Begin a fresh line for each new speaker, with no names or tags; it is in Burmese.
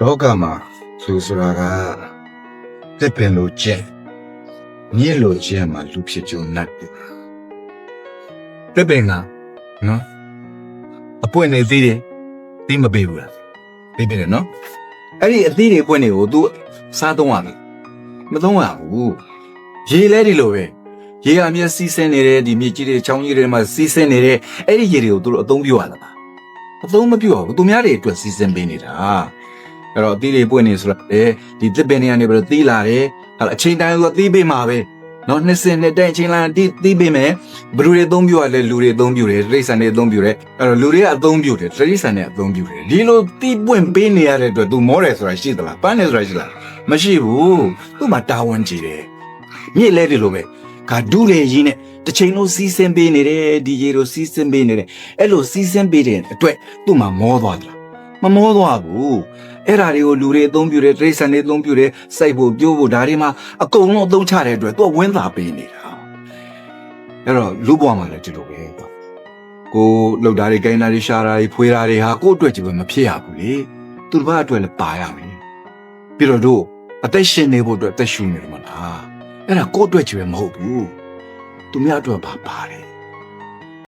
လောကမှာသူဆိုတာကတစ်ပင်လိုကျက်မြစ်လိုကျက်မှာလူဖြစ်ကြုံနတ်တယ်
တက်ပင်ကနော်အပွင့်နေသေးတယ်သိမပေးဘူးလားပေးပေးတယ်နော်အဲ့ဒီအသေးတွေပွင့်တွေကို तू စားသုံးရမယ်မသုံးရဘူးရေလဲဒီလိုပဲရေအမြဲစီးဆင်းနေတဲ့ဒီမြေကြီးတွေချောင်းကြီးတွေမှာစီးဆင်းနေတဲ့အဲ့ဒီရေတွေကိုသူတို့အသုံးပြုရတာပါအသုံးမပြုရဘူးသူများတွေအတွက်စီးဆင်းပေးနေတာ အဲ့တော့အသေးတွေပွင့်နေဆိုတော့လေဒီတစ်ပင်တွေကနေပြီးတော့သီးလာတယ်အဲ့အချိန်တိုင်းဆိုသီးပေးမှာပဲနော်နှစ်စင်နှစ်တိုင်အချိန်လိုက်သီးသီးပေးမယ်ဘလူတွေအသုံးပြုရလဲလူတွေအသုံးပြုတယ်တိရစ္ဆာန်တွေအသုံးပြုတယ်အဲ့တော့လူတွေကအသုံးပြုတယ်တိရစ္ဆာန်တွေအသုံးပြုတယ်ဒီလိုတီးပွင့်ပေးနေရတဲ့အတွက် तू မောတယ်ဆိုတာရှိသလားပန်းတယ်ဆိုတာရှိလားမရှိဘူးသူ့မှာတာဝန်ကြီးတယ်မြစ်လဲဒီလိုပဲဂါဒူးလေကြီးနဲ့တစ်ချိန်လုံးစီးဆင်းပေးနေတယ်ဒီရေလိုစီးဆင်းပေးနေတယ်အဲ့လိုစီးဆင်းပေးတဲ့အတွက်သူ့မှာမောသွားသလား မမောသွားဘူးအဲ့ဓာတွေကိုလူတွေအသုံးပြုတယ်တိရစ္ဆာန်တွေအသုံးပြုတယ်စိုက်ဖို့ပြိုးဖို့ဒါတွေမှာအကုန်လုံးအသုံးချတဲ့အတွက်သူကဝင်းသာပေးနေတာအဲ့တော့လူ့ဘဝမှာလည်းဒီလိုပဲပေါ့ကိုလှုပ်တာတွေကိန်းတာတွေရှာတာတွေဖွေတာတွေဟာကိုယ့်အတွက်ကြည့်ပဲမဖြစ်ရဘူးလေသူတစ်ပါးအတွက်လည်းပါရမယ်ပြီးတော့တို့အသက်ရှင်နေဖို့အတွက်အသက်ရှူနေတယ်မလားအဲ့ဒါကိုယ့်အတွက်ကြည့်ပဲမဟုတ်ဘူးသူများအတွက်ပါပါတယ်